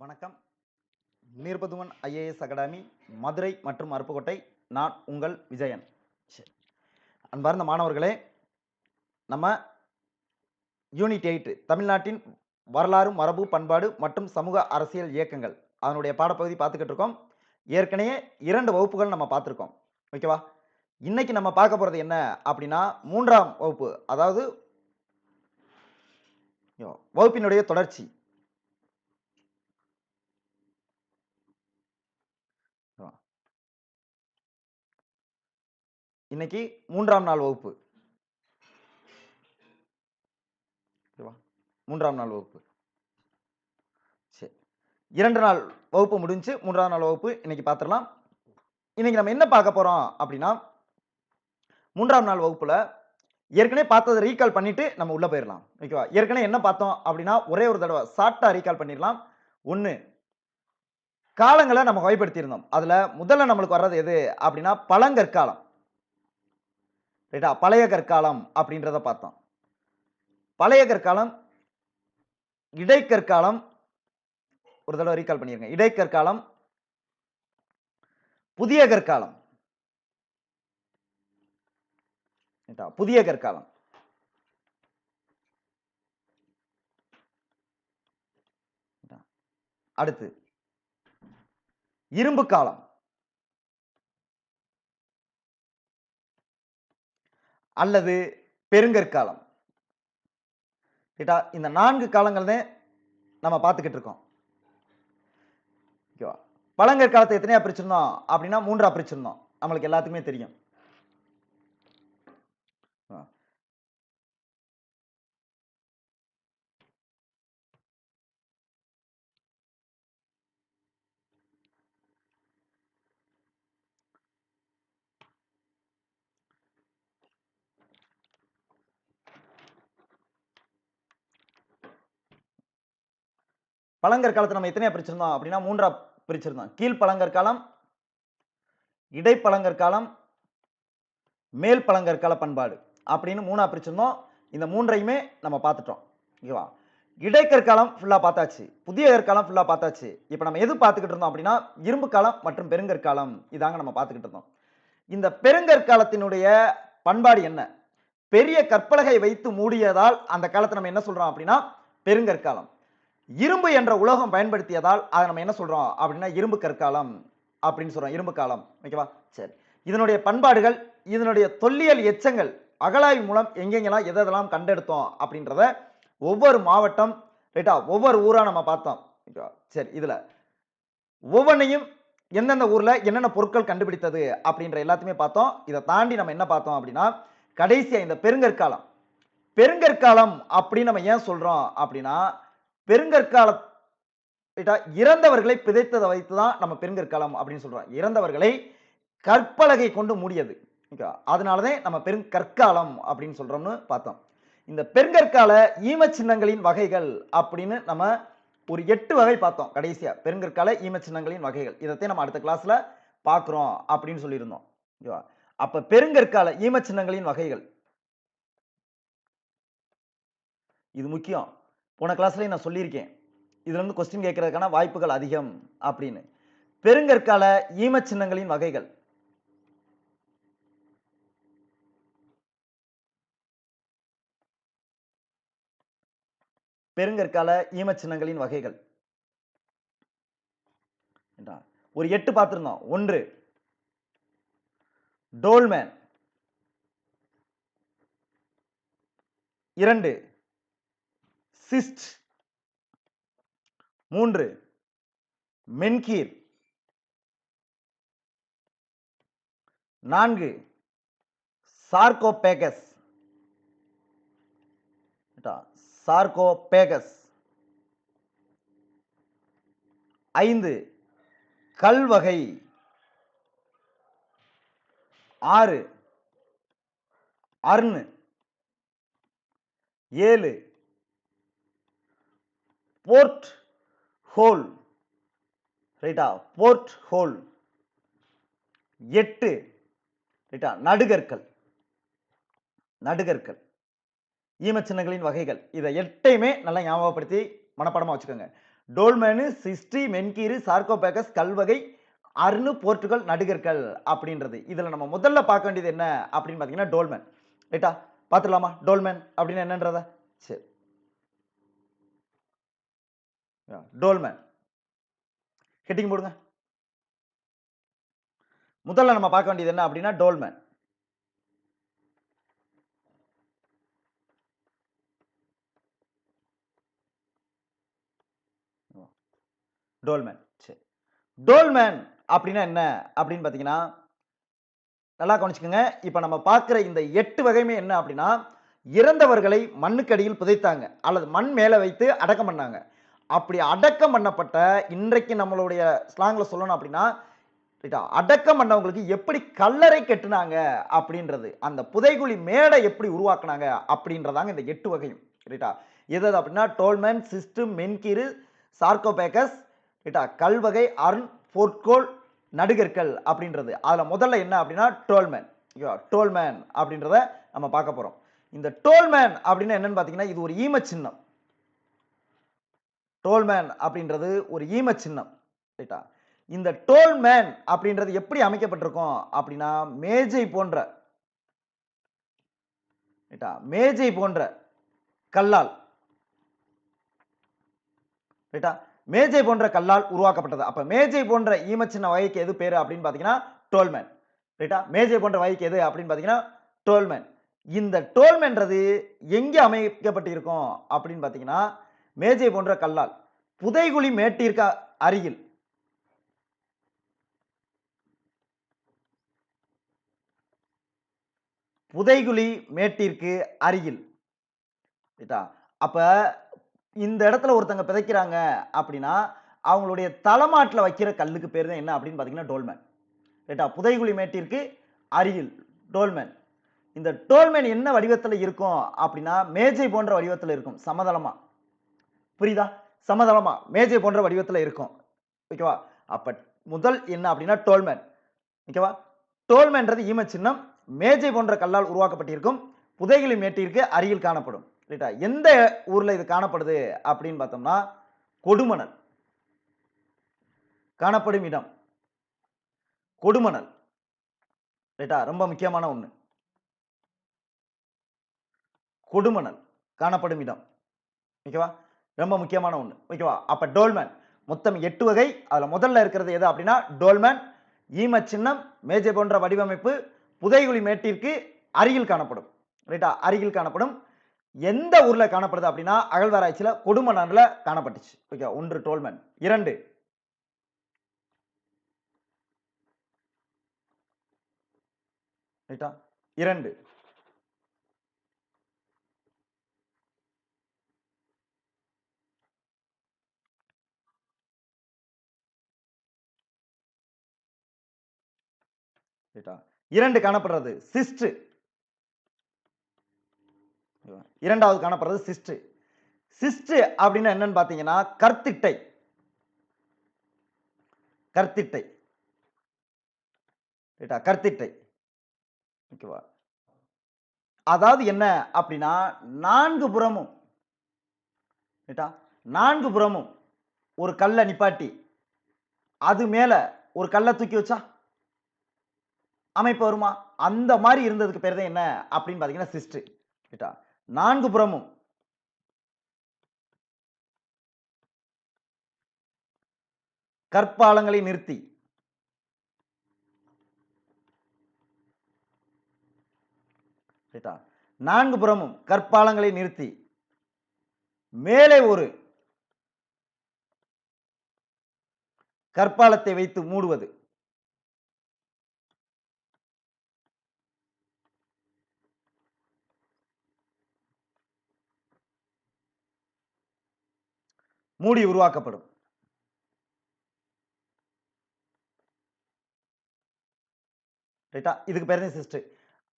வணக்கம். நீர்பதுமன் IAS academy Madurai மற்றும் அருப்புக்கோட்டை. நான் உங்கள் விஜயன். சரி. அன்பார்ந்த மாணவர்களே நம்ம யூனிட் எயிட் தமிழ்நாட்டின் வரலாறு மரபு பண்பாடு மற்றும் சமூக அரசியல் இயக்கங்கள். அதனுடைய பாடப்பகுதி பார்த்துக்கிட்டு இருக்கோம். ஏற்கனவே இரண்டு வகுப்புகள் நம்ம பார்த்துருக்கோம். ஓகேவா? இன்னைக்கு நம்ம பார்க்க போகிறது என்ன அப்படின்னா மூன்றாம் வகுப்பு. அதாவது ஐயோ, வகுப்பினுடைய தொடர்ச்சி. இன்னைக்கு மூன்றாம் நாள் வகுப்பு. ஓகேவா? மூன்றாம் நாள் வகுப்பு. சரி. இரண்டு நாள் வகுப்பு முடிஞ்சு மூன்றாம் நாள் வகுப்பு இன்னைக்கு பார்த்துடலாம் இன்னைக்கு நம்ம என்ன பார்க்க போறோம் அப்படின்னா மூன்றாம் நாள் வகுப்புல ஏற்கனவே பார்த்ததை ரீகால் பண்ணிட்டு நம்ம உள்ள போயிடலாம் ஓகேவா? ஏற்கனவே என்ன பார்த்தோம் அப்படின்னா ஒரே ஒரு தடவை ஷார்ட்டா ரீகால் பண்ணிடலாம் ஒன்று காலங்களை நம்ம வகைப்படுத்தியிருந்தோம். அதில் முதல்ல நம்மளுக்கு வர்றது எது அப்படின்னா பழங்கற்காலம். ரைட்டா? பழைய கற்காலம் அப்படின்றத பார்த்தோம். பழைய கற்காலம் இடைக்கற்காலம் ஒரு தடவை ரீகால் பண்ணிருங்க. இடைக்கற்காலம் புதிய கற்காலம். புதிய கற்காலம். அடுத்து இரும்பு காலம். அல்லது பெருங்கற்காலம். ரைட்டா இந்த நான்கு காலங்கள் தான் நம்ம பார்த்துக்கிட்டு இருக்கோம். ஓகேவா? பழங்கற்காலத்தை எத்தனையா பிரிச்சிருந்தோம் அப்படின்னா மூன்றா பிரிச்சிருந்தோம். நம்மளுக்கு எல்லாத்துக்குமே தெரியும். பழங்கற்காலத்தை நம்ம எத்தனையா பிரிச்சிருந்தோம் அப்படின்னா மூன்றா பிரிச்சிருந்தோம். கீழ் பழங்கற்காலம் இடைப்பழங்கற்காலம் மேல் பழங்கற்கால பண்பாடு அப்படின்னு மூணா பிரிச்சிருந்தோம். இந்த மூன்றையுமே நம்ம பார்த்துட்டோம். ஓகேவா? இடைக்கற்காலம் ஃபுல்லாக பார்த்தாச்சு. புதிய கற்காலம் ஃபுல்லாக பார்த்தாச்சு. இப்போ நம்ம எது பார்த்துக்கிட்டு இருந்தோம் அப்படின்னா இரும்பு காலம் மற்றும் பெருங்கற்காலம் இதாங்க நம்ம பார்த்துக்கிட்டு இருந்தோம். இந்த பெருங்கற்காலத்தினுடைய பண்பாடு என்ன? பெரிய கற்பலகை வைத்து மூடியதால் அந்த காலத்தை நம்ம என்ன சொல்கிறோம் அப்படின்னா பெருங்கற்காலம். இரும்பு என்ற உலோகம் பயன்படுத்தியதால் அதை நம்ம என்ன சொல்றோம் அப்படின்னா இரும்பு கற்காலம் அப்படின்னு சொல்றோம். இரும்பு காலம். ஓகேவா சரி. இதனுடைய பண்பாடுகள் இதனுடைய தொல்லியல் எச்சங்கள் அகலாய்வு மூலம் எங்கெங்கெல்லாம் எதெல்லாம் கண்டெடுத்தோம் அப்படின்றத ஒவ்வொரு மாவட்டம் ரைட்டா ஒவ்வொரு ஊரா நம்ம பார்த்தோம். ஓகேவா சரி இதுல. ஒவ்வொன்றையும் எந்தெந்த ஊர்ல என்னென்ன பொருட்கள் கண்டுபிடித்தது அப்படின்ற எல்லாத்தையுமே பார்த்தோம். இதை தாண்டி நம்ம என்ன பார்த்தோம் அப்படின்னா கடைசியா இந்த பெருங்கற்காலம். பெருங்கற்காலம் அப்படின்னு நம்ம ஏன் சொல்றோம் அப்படின்னா பெருங்கற்கால இறந்தவர்களை பிதைத்ததை வைத்து தான் நம்ம பெருங்கற்காலம் அப்படின்னு சொல்றோம். இறந்தவர்களை கற்பலகை கொண்டு மூடியது. அதனாலதான் நம்ம பெருங்கற்காலம் அப்படின்னு சொல்றோம்னு பார்த்தோம். இந்த பெருங்கற்கால ஈம சின்னங்களின் வகைகள் அப்படின்னு நம்ம ஒரு எட்டு வகை பார்த்தோம் கடைசியா. பெருங்கற்கால ஈம சின்னங்களின் வகைகள். இதைத்தையும் நம்ம அடுத்த கிளாஸ்ல பார்க்குறோம் அப்படின்னு சொல்லியிருந்தோம். ஓகேவா? அப்ப பெருங்கற்கால ஈம சின்னங்களின் வகைகள். இது முக்கியம். போன கிளாஸ்லேயும் நான் சொல்லியிருக்கேன். இதுலேருந்து கொஸ்டின் கேட்கறதுக்கான வாய்ப்புகள் அதிகம் அப்படின்னு. பெருங்கற்கால ஈம சின்னங்களின் வகைகள். பெருங்கற்கால ஈம சின்னங்களின் வகைகள் ஒரு எட்டு பார்த்திருந்தோம். ஒன்று டோல்மேன். இரண்டு சிஸ்ட். மூன்று மென்கீர். நான்கு சார்கோபேகஸ் சார்கோபேகஸ் ஐந்து கல்வகை. ஆறு அர்னு ஏழு போர்ட் ஹோல். ரைட்டா? Porthole. எட்டு. ரைட்டா? நடுகற்கள். நடுகற்கள். ஈமச்சின்னங்களின் வகைகள். இதை எட்டையுமே நல்லா ஞாபகப்படுத்தி மனப்பாடமாக வச்சுக்கோங்க. டோல்மேனு சிஸ்டி மென்கீரு சார்கோபேகஸ் கல்வகை அருணு போர்ட்டுகல் நடுகர்கள் அப்படின்றது. இதில் நம்ம முதல்ல பார்க்க வேண்டியது என்ன அப்படின்னு பார்த்தீங்கன்னா டோல்மேன். ரைட்டா? பார்த்துடலாமா? டோல்மேன் அப்படின்னு என்னன்றத? சரி. டோல்மேன் ஹெட்டிங் போடுங்க. முதல்ல நம்ம பார்க்க வேண்டியது என்ன அப்படின்னா டோல்மேன் டோல்மேன் சரி. டோல்மேன் அப்படின்னா என்ன அப்படின்னு பார்த்தீங்கன்னா நல்லா கவனிச்சுக்கோங்க. இப்போ நம்ம பார்க்குற இந்த எட்டு வகையுமே என்ன அப்படின்னா இறந்தவர்களை மண்ணுக்கடியில் புதைத்தாங்க. அல்லது மண் மேலே வைத்து அடக்கம் பண்ணாங்க. அப்படி அடக்கம் பண்ணப்பட்ட இன்றைக்கு நம்மளுடைய ஸ்லாங்கில் சொல்லணும் அப்படின்னா அடக்கம் பண்ணவங்களுக்கு எப்படி கல்லறை கட்டுனாங்க அப்படின்றது அந்த புதைகுழி மேடை எப்படி உருவாக்குனாங்க அப்படின்றதாங்க இந்த எட்டு வகையும் ரைட்டா. எது எது அப்படின்னா டோல்மேன் சிஸ்டம் மென்கிரு சார்கோபேக்கஸ் ரைட்டா கல்வகை அருண் போர்ட்கோல் நடுகற்கள் அப்படின்றது. அதில் முதல்ல என்ன அப்படின்னா டோல்மேன். டோல்மேன் அப்படின்றத நம்ம பார்க்க போகிறோம் இந்த டோல்மேன் அப்படின்னு என்னன்னு பார்த்தீங்கன்னா இது ஒரு ஈம சின்னம் டோல்மேன் அப்படின்றது ஒரு ஈம சின்னம் ரைட்டா? இந்த டோல்மேன் அப்படின்றது எப்படி அமைக்கப்பட்டிருக்கும் அப்படின்னா மேஜை போன்ற ரைட்டா? மேஜை போன்ற கல்லால் ரைட்டா? மேஜை போன்ற கல்லால் உருவாக்கப்பட்டது. அப்ப மேஜை போன்ற ஈம சின்ன வகைக்கு எது பேரு அப்படின்னு பாத்தீங்கன்னா டோல்மேன் ரைட்டா? மேஜை போன்ற வகைக்கு எது அப்படின்னு பாத்தீங்கன்னா டோல்மேன். இந்த டோல்மேன்றது எங்கே அமைக்கப்பட்டிருக்கும் அப்படின்னு பார்த்தீங்கன்னா மேஜை போன்ற கல்லால். புதைகுழி மேட்டிற்கு அருகில். புதைகுழி மேட்டிற்கு அருகில். அப்ப இந்த இடத்துல ஒருத்தங்க பிதைக்கிறாங்க அப்படின்னா அவங்களுடைய தலைமாட்டில் வைக்கிற கல்லுக்கு பேர் தான் என்ன அப்படின்னு பார்த்தீங்கன்னா டோல்மேன். ரைட்டா புதைகுழி மேட்டிற்கு அருகில் டோல்மேன். இந்த டோல்மேன் என்ன வடிவத்தில் இருக்கும் அப்படின்னா மேஜை போன்ற வடிவத்தில் இருக்கும் சமதளமாக புரியுதா? சமதளமா மேஜை போன்ற வடிவத்தில் இருக்கும். ஓகேவா அப்ப முதல் என்ன அப்படின்னா டோல்மேன் ஓகேவா டோல்மேன்றது ஈம சின்னம் மேஜை போன்ற கல்லால் உருவாக்கப்பட்டிருக்கும் புதைகளை மேட்டிற்கு அருகில் காணப்படும். ரைட்டா எந்த ஊர்ல இது காணப்படுது அப்படின்னு பார்த்தோம்னா கொடுமணல். காணப்படும் இடம். கொடுமணல். ரைட்டா ரொம்ப முக்கியமான ஒண்ணு. கொடுமணல். காணப்படும் இடம். ஓகேவா ரொம்ப முக்கியமான ஒன்று ஓகேவா? அப்போ டோல்மேன் மொத்தம் எட்டு வகை. அதில் முதல்ல இருக்கிறது எது அப்படின்னா டோல்மேன் ஈம சின்னம் மேஜை போன்ற வடிவமைப்பு புதைகுழி மேட்டிற்கு அருகில் காணப்படும். ரைட்டா அருகில் காணப்படும். எந்த ஊரில் காணப்படுது அப்படின்னா அகழ்வாராய்ச்சியில் கொடும நாளில் காணப்பட்டுச்சு. ஓகே ஒன்று டோல்மேன் இரண்டு. ரைட்டா இரண்டு. இரண்டு காணப்படுறது சிஸ்ட். இரண்டாவது காணப்படுறது சிஸ்ட். சிஸ்ட் அப்படின்னா என்னன்னு பாத்தீங்கன்னா கர்த்திட்டை. கர்த்திட்டை. ரைட்டா கர்த்திட்டை. ஓகேவா? அதாவது என்ன அப்படின்னா நான்கு புறமும் ரைட்டா நான்கு புறமும் ஒரு கல்லை நிப்பாட்டி அது மேல ஒரு கல்லை தூக்கி வச்சா அமைப்பு வருமா? அந்த மாதிரி இருந்ததுக்கு பேர் தான் என்ன அப்படின்னு பாத்தீங்கன்னா சிஸ்ட் கேட்டா? நான்கு புறமும். கற்பாலங்களை நிறுத்தி. ரைட்டா நான்கு புறமும் கற்பாலங்களை நிறுத்தி. மேலே ஒரு. கற்பாலத்தை வைத்து மூடுவது. மூடி உருவாக்கப்படும். ரைட்டா இதுக்கு பேர் தான் சிஸ்ட்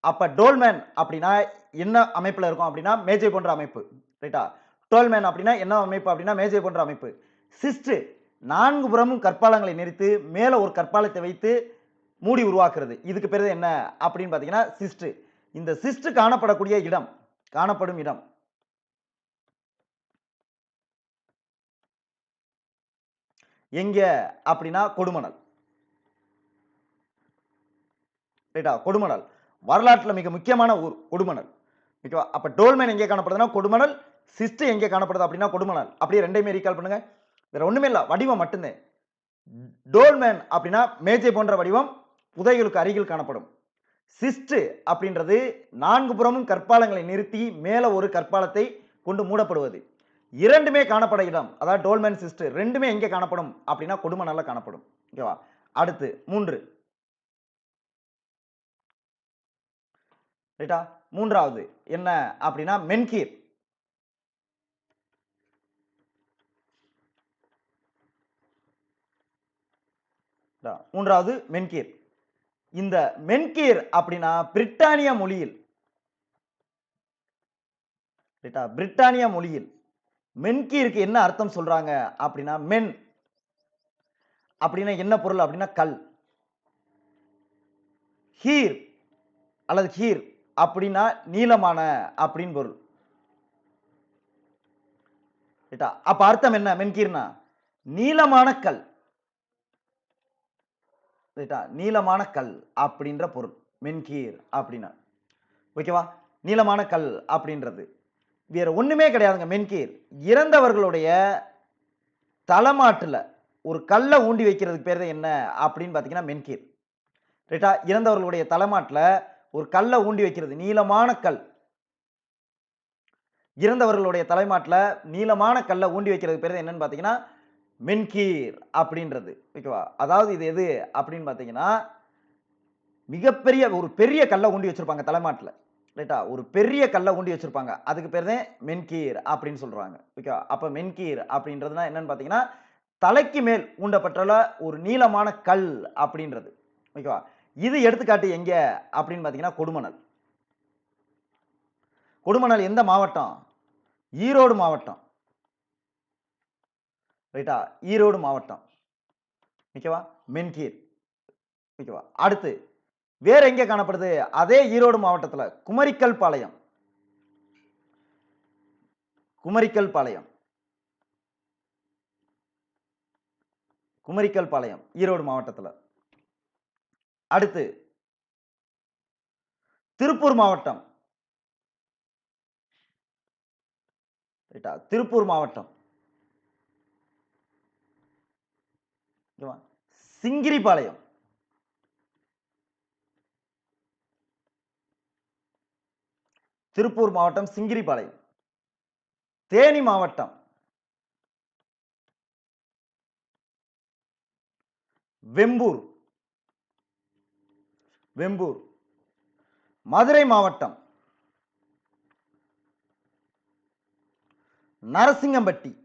அப்ப டோல்மேன் அப்படின்னா என்ன அமைப்புல இருக்கும் அப்படின்னா மேஜை போன்ற அமைப்பு. ரைட்டா டோல்மேன் அப்படின்னா என்ன அமைப்பு அப்படின்னா மேஜை போன்ற அமைப்பு. சிஸ்ட் நான்கு புறமும் கற்பாலங்களை நிறுத்து மேல ஒரு கற்பாலத்தை வைத்து மூடி உருவாக்குறது. இதுக்கு பேர் என்ன? அப்படின்னு பாத்தீங்கன்னா சிஸ்ட் இந்த சிஸ்ட் காணப்படக்கூடிய இடம் காணப்படும் இடம். எங்க அப்படின்னா கொடுமணல். ரைட்டா கொடுமணல். வரலாற்றில் மிக முக்கியமான ஊர் கொடுமணல். ஓகேவா அப்ப டோல்மேன் எங்கே காணப்படுதுன்னா கொடுமணல் சிஸ்ட் எங்கே காணப்படுது அப்படின்னா கொடுமணல். அப்படியே ரெண்டையுமே ரீகால் பண்ணுங்க. வேற ஒண்ணுமே இல்லை வடிவம் மட்டும்தான் டோல்மேன் அப்படின்னா மேஜை போன்ற வடிவம் புதைகளுக்கு அருகில் காணப்படும். சிஸ்ட் அப்படின்றது நான்கு புறமும் கற்பாலங்களை நிறுத்தி மேலே ஒரு கற்பாலத்தை கொண்டு மூடப்படுவது. இரண்டுமே காணப்பட இடம். அதாவது டோல்மேன் சிஸ்டர் ரெண்டுமே எங்கே காணப்படும்? அப்படின்னா கொடுமணல்ல காணப்படும். ஓகேவா அடுத்து மூன்று. ரைட்டா மூன்றாவது என்ன அப்படின்னா மென்கீர். மூன்றாவது மென்கீர். இந்த மென்கீர் அப்படின்னா பிரிட்டானிய மொழியில். ரைட்டா பிரிட்டானிய மொழியில். மென்கீருக்கு என்ன அர்த்தம் சொல்றாங்க? அப்படின்னா மென். அப்படின்னா என்ன பொருள்? அப்படின்னா கல். ஹீர். அல்லது ஹீர். அப்படின்னா நீளமான அப்படின்னு பொருள். அப்ப அர்த்தம் என்ன? மென்கீர்னா நீளமான கல். நீளமான கல் அப்படின்ற பொருள். மென்கீர் அப்படின்னா. ஓகேவா? நீளமான கல் அப்படின்றது. வேறு ஒன்றுமே கிடையாதுங்க மென்கீர் இறந்தவர்களுடைய தலைமாட்டில் ஒரு கல்லை ஊண்டி வைக்கிறதுக்கு பேர் என்ன அப்படின்னு பார்த்தீங்கன்னா மென்கீர் ரைட்டா இறந்தவர்களுடைய தலைமாட்டில் ஒரு கல்லை ஊண்டி வைக்கிறது நீளமான கல். இறந்தவர்களுடைய தலைமாட்டில் நீளமான கல்லை ஊண்டி வைக்கிறதுக்கு பேர் என்னன்னு பார்த்தீங்கன்னா மென்கீர் அப்படின்றது. ஓகேவா? அதாவது இது எது அப்படின்னு பார்த்தீங்கன்னா மிகப்பெரிய ஒரு பெரிய கல்லை ஊண்டி வச்சுருப்பாங்க தலைமாட்டில். ரைட்டா? ஒரு பெரிய கல்லை ஊண்டி வச்சுருப்பாங்க. அதுக்கு பேர் தான் மென்கீர் அப்படின்னு சொல்கிறாங்க ஓகேவா? அப்போ மென்கீர் அப்படின்றதுனா என்னன்னு பார்த்தீங்கன்னா தலைக்கு மேல் ஊண்டப்பட்டுள்ள ஒரு நீளமான கல் அப்படின்றது. ஓகேவா? இது எடுத்துக்காட்டு எங்கே அப்படின்னு பார்த்தீங்கன்னா கொடுமணல். கொடுமணல் எந்த மாவட்டம்? ஈரோடு மாவட்டம். ரைட்டா? ஈரோடு மாவட்டம். ஓகேவா? மென்கீர். ஓகேவா? அடுத்து வேற எங்கே காணப்படுது? அதே ஈரோடு மாவட்டத்தில் குமரிக்கல் பாளையம். குமரிக்கல் பாளையம். குமரிக்கல் பாளையம் ஈரோடு மாவட்டத்தில். அடுத்து திருப்பூர் மாவட்டம். ரைட்டா திருப்பூர் மாவட்டம். சிங்கிரிபாளையம். திருப்பூர் மாவட்டம் சிங்கிரிபாளையம். தேனி மாவட்டம். வெம்பூர். வெம்பூர். மதுரை மாவட்டம். நரசிங்கம்பட்டி.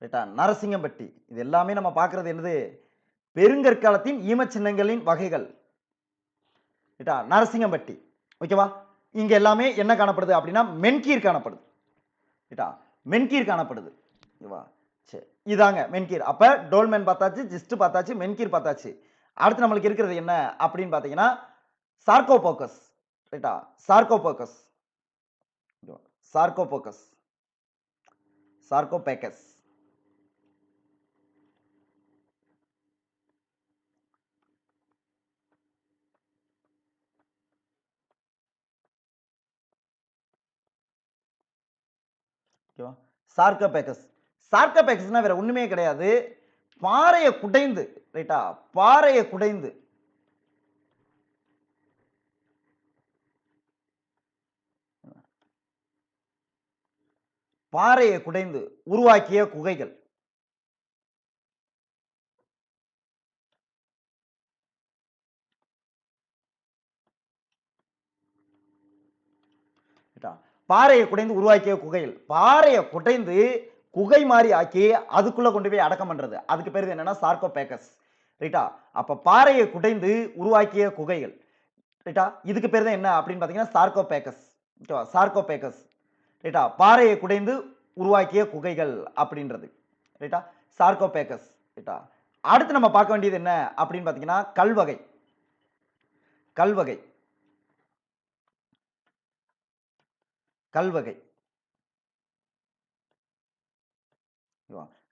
ரைட்டா? நரசிங்கம்பட்டி. இது எல்லாமே நம்ம பார்க்கறது என்னது? பெருங்கற்காலத்தின் ஈமச்சின்னங்களின் வகைகள். ரைட்டா நரசிங்கம்பட்டி. ஓகேவா? இங்கே எல்லாமே என்ன காணப்படுது அப்படின்னா மென்கீர் காணப்படுது. ரைட்டா மென்கீர் காணப்படுது. ஓகேவா? சரி இதாங்க மென்கீர். அப்போ டோல்மென் பார்த்தாச்சு ஜிஸ்ட் பார்த்தாச்சு மென்கீர் பார்த்தாச்சு. அடுத்து நம்மளுக்கு இருக்கிறது என்ன அப்படின்னு பார்த்தீங்கன்னா சார்கோபோக்கஸ் ரைட்டா? சார்கோபோக்கஸ் சார்கோபோக்கஸ் சார்கோபேக்கஸ் ஓகேவா? சார்கபேக்கஸ் சார்கபேக்கஸ்னால் வேற ஒன்றுமே கிடையாது. பாறையை குடைந்து ரைட்டா பாறையை குடைந்து. பாறையை குடைந்து உருவாக்கிய குகைகள் ரைட்டா? பாறையை குடைந்து உருவாக்கிய குகைகள் பாறையை குடைந்து குகை மாதிரி ஆக்கி அதுக்குள்ளே கொண்டு போய் அடக்கம் பண்ணுறது அதுக்கு பேர் என்னன்னா சார்கோபேக்கஸ் ரைட்டா? அப்போ பாறையை குடைந்து உருவாக்கிய குகைகள் ரைட்டா? இதுக்கு பேர் தான் என்ன அப்படின்னு பார்த்தீங்கன்னா சார்கோபேக்கஸ் ஓகேவா? சார்கோபேக்கஸ் ரைட்டா? பாறையை குடைந்து உருவாக்கிய குகைகள் அப்படின்றது. ரைட்டா? சார்கோபேக்கஸ் ரைட்டா? அடுத்து நம்ம பார்க்க வேண்டியது என்ன அப்படின்னு பார்த்தீங்கன்னா கல்வகை. கல்வகை. கல்வகை.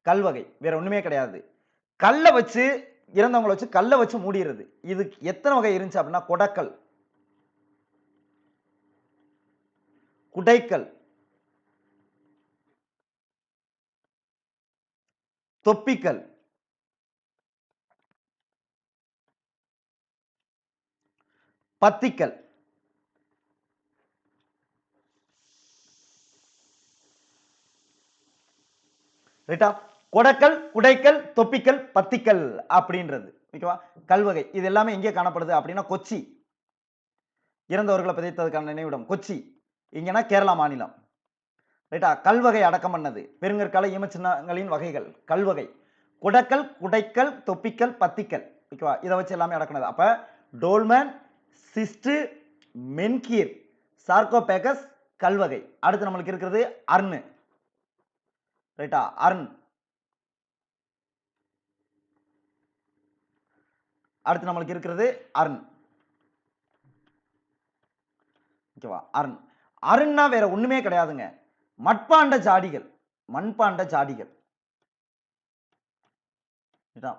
கல்வகை. வேற ஒண்ணுமே கிடையாது. கல்லை வச்சு இறந்தவங்களை வச்சு கல்லை வச்சு மூடிடுறது. இது எத்தனை வகை இருந்துச்சு அப்படின்னா கொடக்கல். குடைக்கல். தொப்பிக்கல். பத்திக்கல். ரைட்டா கொடக்கல் குடைக்கல் தொப்பிக்கல் பத்திக்கல் அப்படின்றது. ஓகேவா? கல்வகை. இது எல்லாமே எங்கே காணப்படுது அப்படின்னா கொச்சி. இறந்தவர்களை பதித்ததுக்கான நினைவிடம் கொச்சி. இங்கன்னா கேரளா மாநிலம். ரைட்டா கல்வகை அடக்கம் பண்ணது. பெருங்கற்கால ஈமச்சின்னங்களின் வகைகள். கல்வகை. குடக்கல் குடைக்கல் தொப்பிக்கல் பத்திக்கல். ஓகேவா? இதை வச்சு எல்லாமே அடக்கினது. அப்ப டோல்மேன் சிஸ்டு மென்கீர் சார்கோபேகஸ் கல்வகை. அடுத்து நம்மளுக்கு இருக்கிறது அர்னு. ரைட்டா? அர்ன் அடுத்து நம்மளுக்கு இருக்கிறது அர்ன் ஓகேவா? அருண். அருண்னா வேற ஒண்ணுமே கிடையாதுங்க. மட்பாண்ட ஜாடிகள். மண்பாண்ட ஜாடிகள்.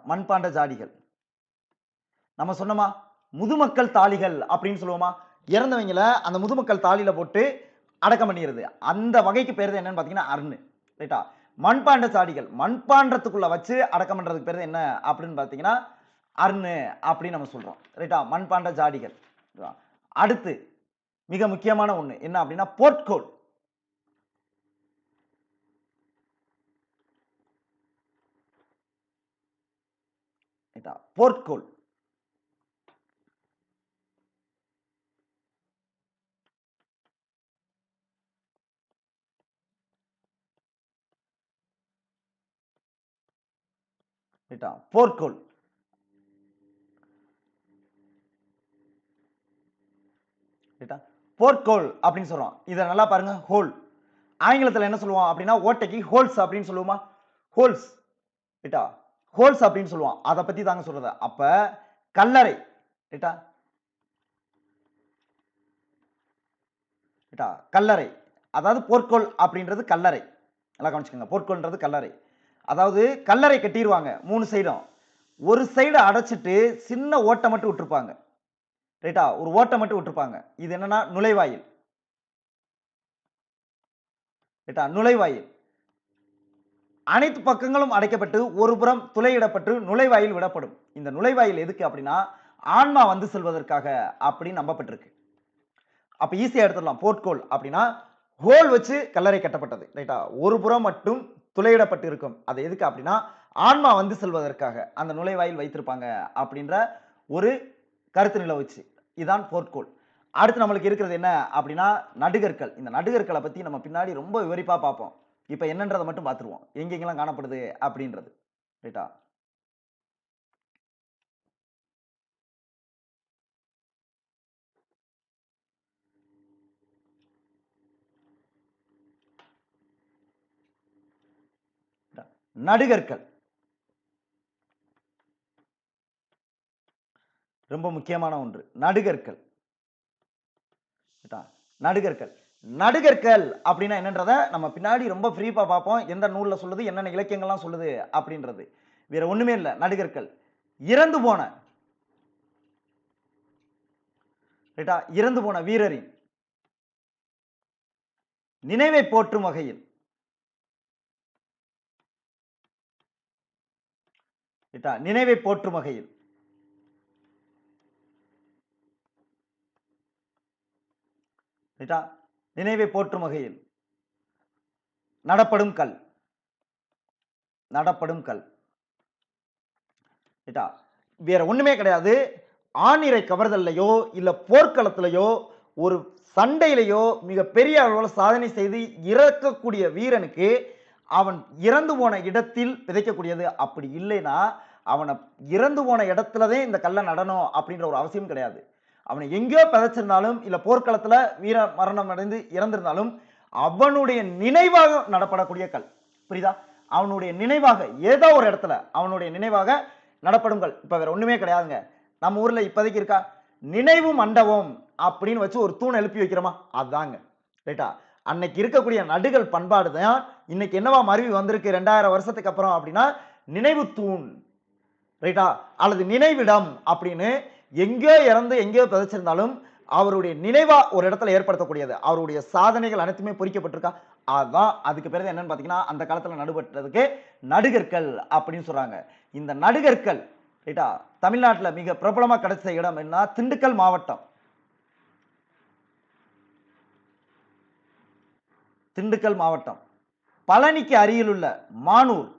மண்பாண்ட ஜாடிகள். நம்ம சொன்னோமா? முதுமக்கள் தாளிகள் அப்படின்னு சொல்லுவோமா? இறந்தவங்கள அந்த முதுமக்கள் தாளியில போட்டு அடக்கம் பண்ணிடுறது. அந்த வகைக்கு பேர் என்னன்னு பாத்தீங்கன்னா அருண். ரைட்டா? மண்பாண்ட சாடிகள். மண்பாண்டத்துக்குள்ள வச்சு அடக்கம் பண்றதுக்கு பேர் என்ன அப்படின்னு பார்த்தீங்கன்னா அருண் அப்படின்னு நம்ம சொல்றோம். ரைட்டா மண்பாண்ட ஜாடிகள். அடுத்து மிக முக்கியமான ஒண்ணு. என்ன அப்படின்னா போர்ட்கோல் ரைட்டா? போர்ட்கோல் ரைட்டா போர்க்கோள் ரைட்டா போர்க்கோள் அப்படின்னு சொல்றோம். இதை நல்லா பாருங்க ஹோல். ஆங்கிலத்தில் என்ன சொல்லுவோம் அப்படின்னா ஓட்டைக்கு ஹோல்ஸ் அப்படின்னு சொல்லுவோமா? ஹோல்ஸ். ரைட்டா ஹோல்ஸ் அப்படின்னு சொல்லுவோம். அதை பத்தி தாங்க சொல்றது. அப்ப கல்லறை. ரைட்டா ரைட்டா கல்லறை. அதாவது போர்க்கோள் அப்படின்றது கல்லறை. நல்லா கவனிச்சுக்கோங்க. போர்க்கோள்ன்றது கல்லறை. அதாவது கல்லறை கட்டிடுவாங்க மூணு சைடும் ஒரு சைடு அடைச்சிட்டு சின்ன ஓட்டை மட்டும் விட்டுருப்பாங்க. ரைட்டா ஒரு ஓட்டை மட்டும் விட்டுருப்பாங்க. இது என்னன்னா நுழைவாயில். ரைட்டா நுழைவாயில். அனைத்து பக்கங்களும் அடைக்கப்பட்டு ஒரு புறம் துளையிடப்பட்டு நுழைவாயில் விடப்படும். இந்த நுழைவாயில் எதுக்கு அப்படின்னா ஆன்மா வந்து செல்வதற்காக அப்படின்னு நம்பப்பட்டிருக்கு. அப்ப ஈஸியா எடுத்துடலாம். போர்ட்கோல் அப்படின்னா ஹோல் வச்சு கல்லறை கட்டப்பட்டது. ரைட்டா ஒரு புறம் மட்டும் துளையிடப்பட்டு இருக்கும் அது எதுக்கு அப்படின்னா ஆன்மா வந்து செல்வதற்காக. அந்த நுழைவாயில் வைத்திருப்பாங்க அப்படின்ற ஒரு கருத்து நிலவுச்சு. இதுதான் போர்ட்கோல் அடுத்து நம்மளுக்கு இருக்கிறது என்ன அப்படின்னா நடுகற்கள். இந்த நடுகற்களை பற்றி நம்ம பின்னாடி ரொம்ப விவரிப்பாக பார்ப்போம். இப்போ என்னன்றதை மட்டும் பார்த்துருவோம். எங்கெங்கெல்லாம் காணப்படுது அப்படின்றது. ரைட்டா? நடுகற்கள் ரொம்ப முக்கியமான ஒன்று. நடுகற்கள் ரைட்டா? நடுகற்கள் நடுகற்கள் அப்படின்னா என்னன்றத நம்ம பின்னாடி ரொம்ப ஃப்ரீப்பா பார்ப்போம். எந்த நூலில் சொல்லுது என்னென்ன இலக்கியங்கள்லாம் சொல்லுது அப்படின்றது. வேற ஒண்ணுமே இல்லை. நடுகற்கள் இறந்து போன. ரைட்டா? இறந்து போன வீரரின். நினைவை போற்றும் வகையில். இதான் நினைவை போற்றும் வகையில். ரைட்டா நினைவை போற்றும் வகையில். நடப்படும் கல். நடப்படும் கல். ரைட்டா வேற ஒண்ணுமே கிடையாது. ஆணிரை கவர்தல்லையோ இல்ல போர்க்களத்திலையோ ஒரு சண்டையிலையோ மிக பெரிய அளவில் சாதனை செய்து இறக்கக்கூடிய வீரனுக்கு அவன் இறந்து போன இடத்தில் விதைக்கக்கூடியது அப்படி இல்லைன்னா அவனை இறந்து போன இடத்துலதான் இந்த கல்லை நடணும் அப்படின்ற ஒரு அவசியம் கிடையாது. அவனை எங்கேயோ பிதைச்சிருந்தாலும் இல்லை போர்க்களத்தில் வீர மரணம் அடைந்து இறந்திருந்தாலும் அவனுடைய நினைவாக நடப்படக்கூடிய கல். புரியுதா? அவனுடைய நினைவாக ஏதோ ஒரு இடத்துல அவனுடைய நினைவாக நடப்படும் கல். இப்போ வேற ஒன்றுமே கிடையாதுங்க. நம்ம ஊரில் இப்போதைக்கு இருக்கா? நினைவு மண்டபம் அப்படின்னு வச்சு ஒரு தூண் எழுப்பி வைக்கிறோமா? அதாங்க. ரைட்டா? அன்னைக்கு இருக்கக்கூடிய நடுகள் பண்பாடு தான். இன்னைக்கு என்னவா மருவி வந்திருக்கு ரெண்டாயிரம் வருஷத்துக்கு அப்புறம் அப்படின்னா நினைவு தூண் ரைட்டா அல்லது நினைவிடம் அப்படின்னு எங்கேயோ இறந்து எங்கேயோ புதைச்சிருந்தாலும் அவருடைய நினைவா ஒரு இடத்துல ஏற்படுத்தக்கூடியது. அவருடைய சாதனைகள் அனைத்துமே பொறிக்கப்பட்டிருக்கா? அதுதான் அதுக்கு பிறகு என்னன்னு பார்த்தீங்கன்னா அந்த காலத்தில் நடுபட்டதுக்கு நடுகற்கள் அப்படின்னு சொல்றாங்க. இந்த நடுகற்கள் ரைட்டா தமிழ்நாட்டில் மிக பிரபலமாக கிடைச்ச இடம் என்ன? திண்டுக்கல் மாவட்டம். திண்டுக்கல் மாவட்டம். பழனிக்கு அருகிலுள்ள மானூர்.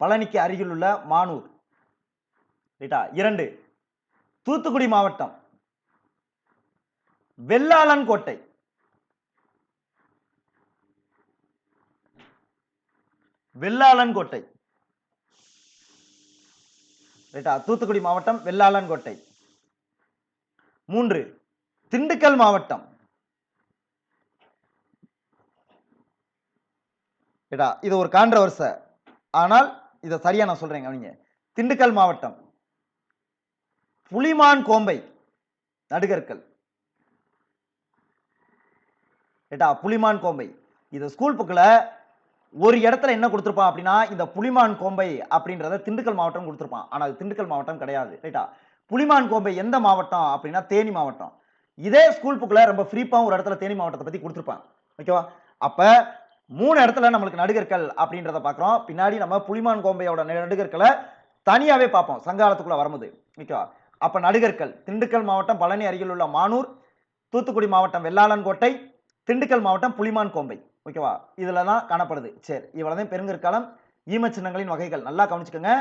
பழனிக்கு அருகிலுள்ள மானூர். ரைட்டா? இரண்டு. தூத்துக்குடி மாவட்டம். வெள்ளாளன்கோட்டை வெள்ளாளன்கோட்டை ரைட்டா? தூத்துக்குடி மாவட்டம் வெள்ளாளன்கோட்டை மூன்று. திண்டுக்கல் மாவட்டம். ஏடா இது ஒரு கான்ட்ரவர்ஸ ஆனால் இதை சரியா நான் சொல்றேன் கவனிங்க. திண்டுக்கல் மாவட்டம். புலிமான் கோம்பை நடுகற்கள். ஏட்டா புலிமான் கோம்பை. இது ஸ்கூல் புக்கில் ஒரு இடத்துல என்ன கொடுத்துருப்பான் அப்படின்னா இந்த புலிமான் கோம்பை அப்படின்றத திண்டுக்கல் மாவட்டம் கொடுத்துருப்பான். ஆனால் அது திண்டுக்கல் மாவட்டம் கிடையாது ரைட்டா? புலிமான் கோம்பை எந்த மாவட்டம் அப்படின்னா தேனி மாவட்டம். இதே ஸ்கூல் புக்கில் ரொம்ப ஃப்ரீப்பாக ஒரு இடத்துல தேனி மாவட்டத்தை பற்றி கொடுத்துருப்பான். ஓகேவா? அப்போ மூணு இடத்துல நம்மளுக்கு நடுகற்கள் அப்படின்றத பார்க்குறோம். பின்னாடி நம்ம புலிமான் கோம்பையோட நடுகற்களை தனியாகவே பார்ப்போம். சங்காலத்துக்குள்ளே வரும்போது ஓகேவா அப்போ நடுகற்கள் திண்டுக்கல் மாவட்டம் பழனி அருகில் உள்ள மானூர் தூத்துக்குடி மாவட்டம் வெள்ளாளன்கோட்டை திண்டுக்கல் மாவட்டம் புலிமான் கோம்பை ஓகேவா இதில் தான் காணப்படுது. சரி இவ்வளோதான் பெருங்கற்காலம். ஈம சின்னங்களின் வகைகள் நல்லா கவனிச்சுக்கோங்க.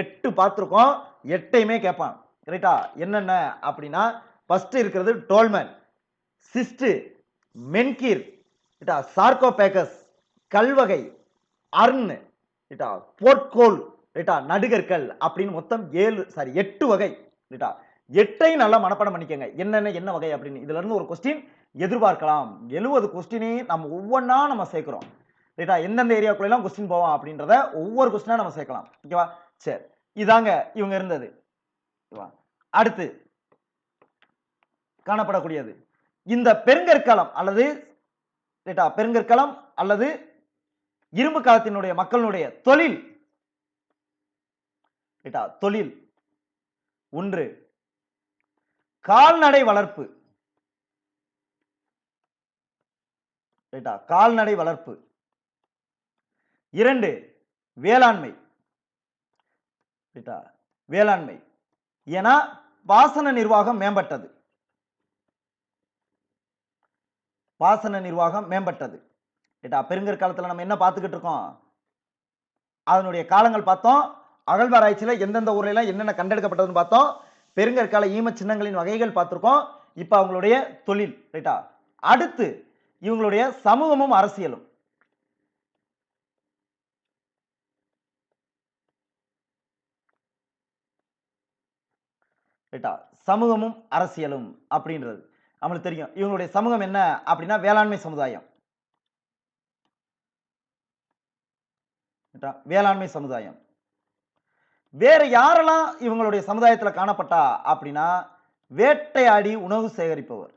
எட்டு பார்த்துருக்கோம். எட்டையுமே கேட்பான். ரைட்டா என்னென்ன அப்படின்னா ஃபஸ்ட்டு இருக்கிறது டோல்மன் சிஸ்டு மென்கீர் ரைட்டா சார்கோபேக்கஸ் கல்வகை அர்ன் ரைட்டா போர்ட்கோல் ரைட்டா நடுகற்கள் அப்படின்னு மொத்தம் ஏழு சாரி எட்டு வகை ரைட்டா. எட்டையும் நல்லா மனப்பாடம் பண்ணிக்கோங்க. என்னென்ன என்ன வகை அப்படின்னு. இதுல இருந்து ஒரு கொஸ்டின் எதிர்பார்க்கலாம். எழுபது கொஸ்டினையும் நம்ம ஒவ்வொன்றா நம்ம சேர்க்கிறோம். ரைட்டா எந்தெந்த ஏரியாக்குள்ளெல்லாம் கொஸ்டின் போவோம் அப்படின்றத ஒவ்வொரு கொஸ்டினாக நம்ம சேர்க்கலாம். ஓகேவா சரி. இதாங்க இவங்க இருந்தது. ஓகேவா அடுத்து காணப்படக்கூடியது. இந்த பெருங்கற்களம் அல்லது ரைட்டா பெருங்கற்களம் அல்லது இரும்பு காலத்தினுடைய மக்களுடைய தொழில். தொழில். ஒன்று கால்நடை வளர்ப்பு. கால்நடை வளர்ப்பு. இரண்டு வேளாண்மை. வேளாண்மை. ஏன்னா பாசன நிர்வாகம் மேம்பட்டது. பாசன நிர்வாகம் மேம்பட்டது. ரைட்டா பெருங்கற்காலத்துல நம்ம என்ன பார்த்துக்கிட்டு இருக்கோம்? அதனுடைய காலங்கள் பார்த்தோம். அகழ்வாராய்ச்சியில் எந்தெந்த ஊர்ல என்னென்ன கண்டெடுக்கப்பட்டதுன்னு பார்த்தோம். பெருங்கற்கால ஈம சின்னங்களின் வகைகள் பார்த்துருக்கோம். இப்போ அவங்களுடைய தொழில் ரைட்டா அடுத்து இவங்களுடைய சமூகமும் அரசியலும். ரைட்டா சமூகமும் அரசியலும் அப்படின்றது. நம்மளுக்கு தெரியும். இவங்களுடைய சமூகம் என்ன அப்படின்னா வேளாண்மை சமுதாயம். வேளாண்மை சமுதாயம். வேற யாரெல்லாம் இவங்களுடைய சமுதாயத்தில் காணப்பட்டா அப்படின்னா வேட்டையாடி உணவு சேகரிப்பவர்.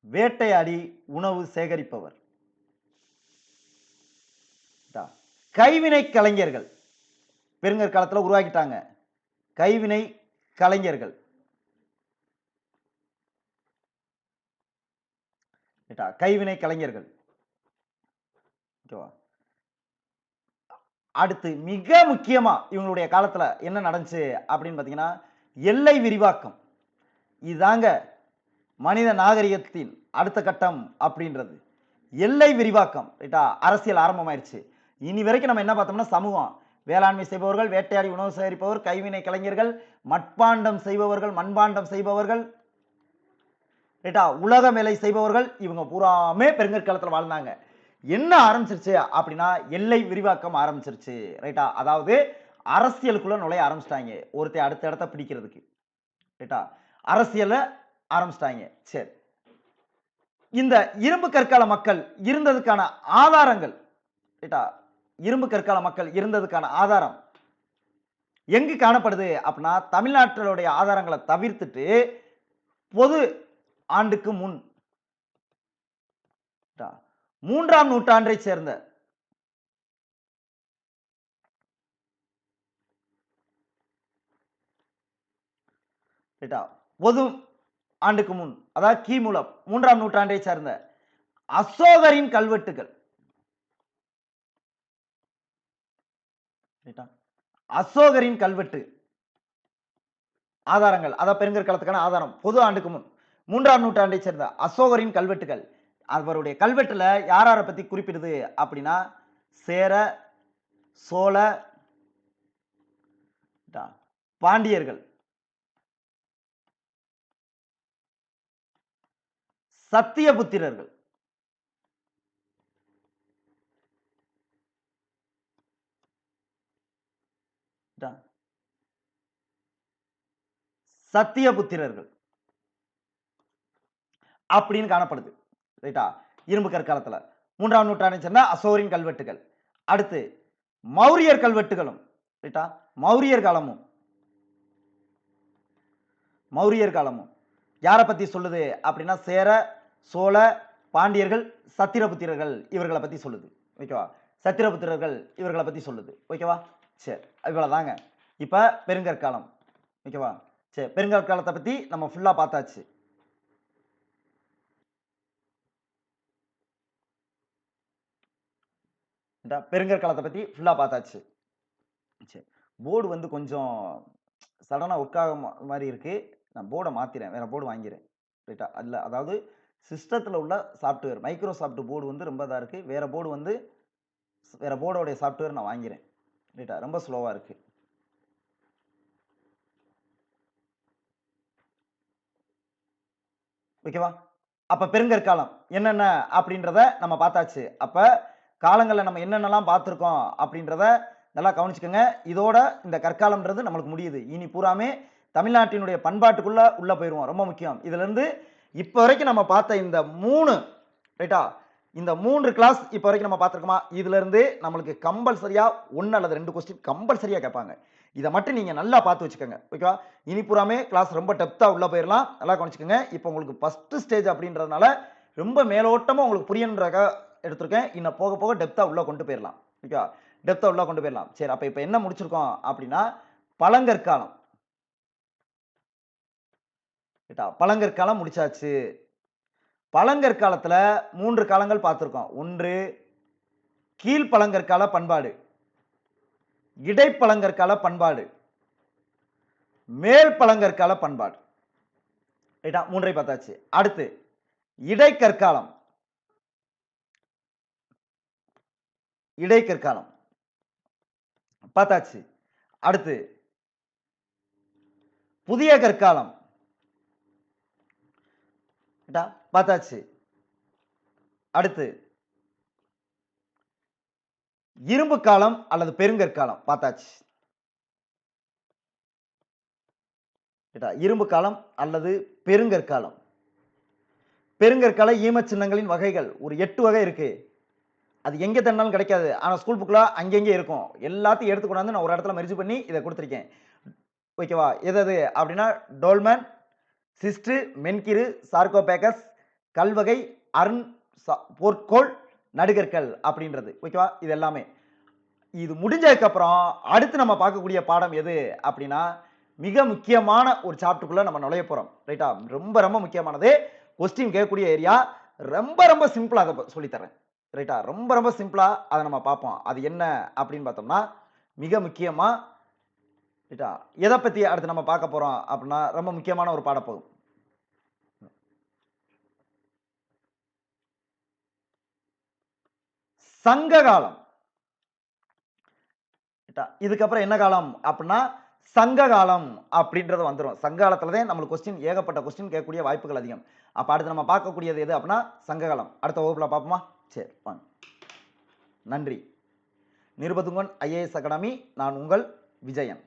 வேட்டையாடி உணவு சேகரிப்பவர். கைவினை கலைஞர்கள். பெருங்கற்காலத்தில் உருவாக்கிட்டாங்க. கைவினை கலைஞர்கள். ரைட்டா? கைவினை கலைஞர்கள். ஓகேவா? அடுத்து மிக முக்கியமா இவங்களுடைய காலத்துல என்ன நடந்துச்சு அப்படின்னு பாத்தீங்கன்னா எல்லை விரிவாக்கம். இதாங்க மனித நாகரிகத்தின் அடுத்த கட்டம் அப்படின்றது. எல்லை விரிவாக்கம் ரைட்டா? அரசியல் ஆரம்பமாயிருச்சு. இனி வரைக்கும் நம்ம என்ன பார்த்தோம்னா சமூகம். வேளாண்மை செய்பவர்கள் வேட்டையாடி உணவு சேகரிப்பவர் கைவினை கலைஞர்கள் மட்பாண்டம் செய்பவர்கள் மண்பாண்டம் செய்பவர்கள் ரைட்டா? உலக வேலை செய்பவர்கள் இவங்க பூராமே பெருங்கற்காலத்தில் வாழ்ந்தாங்க. என்ன ஆரம்பிச்சிருச்சு அப்படின்னா எல்லை விரிவாக்கம் ஆரம்பிச்சிருச்சு ரைட்டா? அதாவது அரசியலுக்குள்ள நுழைய ஆரம்பிச்சிட்டாங்க. ஒருத்தர் அடுத்த இடத்த பிடிக்கிறதுக்கு ரைட்டா? அரசியலை ஆரம்பிச்சிட்டாங்க. சரி. இந்த இரும்பு கற்கால மக்கள் இருந்ததுக்கான ஆதாரங்கள் ரைட்டா? இரும்பு கற்கால மக்கள் இருந்ததுக்கான ஆதாரம் எங்கு காணப்படுது அப்படின்னா தமிழ்நாட்டினுடைய ஆதாரங்களை தவிர்த்துட்டு பொது ஆண்டுக்கு முன். மூன்றாம் நூற்றாண்டை சேர்ந்த. பொது ஆண்டுக்கு முன் அதாவது கிமுலம் மூன்றாம் நூற்றாண்டை சேர்ந்த அசோகரின் கல்வெட்டுகள். அசோகரின் கல்வெட்டு. ஆதாரங்கள் அதான் பெருங்கற்காலத்துக்கான ஆதாரம் பொது ஆண்டுக்கு முன். மூன்றாம் நூற்றாண்டை சேர்ந்த அசோகரின் கல்வெட்டுகள். அவருடைய கல்வெட்டுல யார் யாரை பத்தி குறிப்பிடுது அப்படின்னா சேர சோழ பாண்டியர்கள். சத்தியபுத்திரர்கள். சத்தியபுத்திரர்கள். அப்படின்னு காணப்படுது. ரைட்டா? இரும்பு கற்காலத்தில். மூன்றாம் நூற்றாண்டு சேர்ந்த அசோரின் கல்வெட்டுகள். அடுத்து மௌரியர் கல்வெட்டுகளும். ரைட்டா? மௌரியர் காலமும். மௌரியர் காலமும். யாரை பற்றி சொல்லுது அப்படின்னா சேர சோழ பாண்டியர்கள் சத்திரபுத்திரர்கள் இவர்களை பற்றி சொல்லுது. ஓகேவா? சத்திரபுத்திரர்கள் இவர்களை பற்றி சொல்லுது. ஓகேவா? சரி இவ்வளோதாங்க இப்போ பெருங்கற்காலம். ஓகேவா? சரி பெருங்கற்காலத்தை பற்றி நம்ம ஃபுல்லாக பார்த்தாச்சு. இந்த பெருங்கற்காலத்தை பத்தி ஃபுல்லா பார்த்தாச்சு. சரி போர்டு வந்து கொஞ்சம் சடனாக ஒர்க் ஆக மாதிரி இருக்கு. நான் போர்டை மாத்திரேன் வேற போர்டு வாங்கிறேன். ரைட்டா? அதில் அதாவது சிஸ்டத்தில் உள்ள சாஃப்ட்வேர் மைக்ரோசாஃப்ட் போர்டு வந்து ரொம்ப இதாக இருக்குது வேற போர்டு வந்து ஸ்- வேற போர்டோடைய சாஃப்ட்வேர் நான் வாங்கிறேன். ரைட்டா? ரொம்ப ஸ்லோவாக இருக்கு. ஓகேவா அப்போ பெருங்கற்காலம் என்னென்ன அப்படின்றத நம்ம பார்த்தாச்சு. அப்போ காலங்களில் நம்ம என்னென்னலாம் பார்த்துருக்கோம் அப்படின்றத நல்லா கவனிச்சுக்கோங்க. இதோட இந்த கற்காலம்ன்றது நம்மளுக்கு முடியுது. இனி பூராமே தமிழ்நாட்டினுடைய பண்பாட்டுக்குள்ளே உள்ளே போயிடுவோம் ரொம்ப முக்கியம். இதுலேருந்து இப்போ வரைக்கும் நம்ம பார்த்த இந்த மூணு ரைட்டா? இந்த மூன்று கிளாஸ் இப்போ வரைக்கும் நம்ம பார்த்துருக்கோமா? இதுலேருந்து நம்மளுக்கு கம்பல்சரியாக ஒன்று அல்லது ரெண்டு கொஸ்டின் கம்பல்சரியாக கேட்பாங்க. இதை மட்டும் நீங்கள் நல்லா பார்த்து வச்சுக்கோங்க. ஓகேவா? இனி பூராமே கிளாஸ் ரொம்ப டெப்த்தாக உள்ளே போயிடலாம் நல்லா கவனிச்சுக்கோங்க. இப்போ உங்களுக்கு ஃபஸ்ட்டு ஸ்டேஜ் அப்படின்றதுனால ரொம்ப மேலோட்டமாக உங்களுக்கு புரியணுன்றக்க எடுத்திருக்கேன். இன்னும் போக போக டெப்த்தாக உள்ளே கொண்டு போயிடலாம் ஓகேவா? டெப்த்தாக உள்ளே கொண்டு போயிடலாம் சரி அப்போ இப்போ என்ன முடிச்சிருக்கோம் அப்படின்னா பழங்கற்காலம். கேட்டா பழங்கற்காலம் முடிச்சாச்சு. பழங்கற்காலத்தில் மூன்று காலங்கள் பார்த்துருக்கோம். ஒன்று கீழ்பழங்கற்கால பண்பாடு. இடைப்பழங்கற்கால பண்பாடு. மேல் பழங்கற்கால பண்பாடு. ரைட்டா மூன்றை பார்த்தாச்சு. அடுத்து இடைக்கற்காலம். இடைக்கற்காலம். பார்த்தாச்சு. அடுத்து புதிய கற்காலம். பார்த்தாச்சு. அடுத்து இரும்பு காலம் அல்லது பெருங்கற்காலம் பார்த்தாச்சு. இரும்பு காலம் அல்லது பெருங்கற்காலம். பெருங்கற்கால ஈமச்சின்னங்களின் வகைகள் ஒரு எட்டு வகை இருக்கு. அது எங்கே தன்னாலும் கிடைக்காது. ஆனால் ஸ்கூல் புக்கில் அங்கங்கே இருக்கும். எல்லாத்தையும் எடுத்து கொண்டாந்து நான் ஒரு இடத்துல மெரிஜ் பண்ணி இதை கொடுத்துருக்கேன். ஓகேவா எது அப்படின்னா டோல்மன் சிஸ்டு மென்கிரு சார்கோபேக்கஸ் கல்வகை அருண் சா- நடுகற்கள் அப்படின்றது. ஓகேவா இது எல்லாமே. இது முடிஞ்சதுக்கப்புறம் அடுத்து நம்ம பார்க்கக்கூடிய பாடம் எது அப்படின்னா மிக முக்கியமான ஒரு சாப்டருக்குள்ளே நம்ம நுழைய போகிறோம் ரைட்டா ரொம்ப ரொம்ப முக்கியமானது. கொஸ்டின் கேட்கக்கூடிய ஏரியா ரொம்ப ரொம்ப சிம்பிளாக சொல்லித்தரேன் ரைட்டா ரொம்ப ரொம்ப சிம்பிளாக அதை நம்ம பார்ப்போம். அது என்ன அப்படின்னு பார்த்தோம்னா மிக முக்கியமாக ரைட்டா எதை பற்றி அடுத்து நம்ம பார்க்க போகிறோம் அப்படின்னா ரொம்ப முக்கியமான ஒரு பாடப்போகும் சங்க காலம். இதுக்கப்புறம் என்ன காலம் அப்படின்னா சங்க காலம் அப்படின்றது வந்துடும் சங்க காலத்துல நம்மளுக்கு கொஸ்டின் ஏகப்பட்ட கொஸ்டின் கேட்கக்கூடிய வாய்ப்புகள் அதிகம். அப்ப அடுத்து நம்ம பார்க்கக்கூடியது எது அப்படின்னா சங்க காலம். அடுத்த வகுப்புல பார்ப்போமா? சரி வாங்க நன்றி. நிருபதுங்கன் ஐஏஎஸ் அகாடமி நான் உங்கள் விஜயன்.